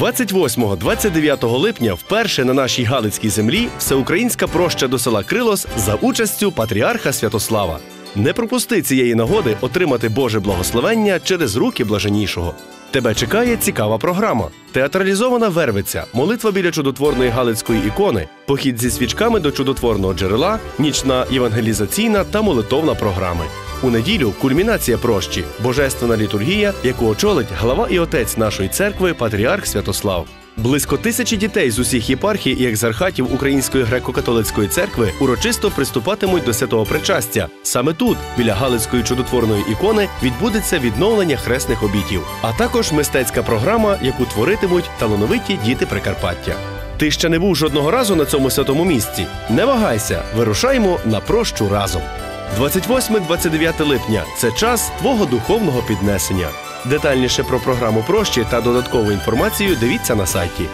28-29 липня вперше на нашій Галицькій землі всеукраїнська проща до села Крилос за участю патріарха Святослава. Не пропусти цієї нагоди отримати Боже благословення через руки блаженнішого. Тебе чекає цікава програма: театралізована вервиця, молитва біля чудотворної галицької ікони, похід зі свічками до чудотворного джерела, нічна євангелізаційна та молитовна програми. У неділю кульмінація прощі, божественна літургія, яку очолить глава і отець нашої церкви Патріарх Святослав. Близько тисячі дітей з усіх єпархій і екзархатів Української греко-католицької церкви урочисто приступатимуть до святого причастя. Саме тут, біля Галицької чудотворної ікони, відбудеться відновлення хресних обітів, а також мистецька програма, яку творитимуть талановиті діти Прикарпаття. Ти ще не був жодного разу на цьому святому місці? Не вагайся, вирушаємо на прощу разом. 28-29 липня це час твого духовного піднесення. Детальніше про програму прощі та додаткову інформацію дивіться на сайті.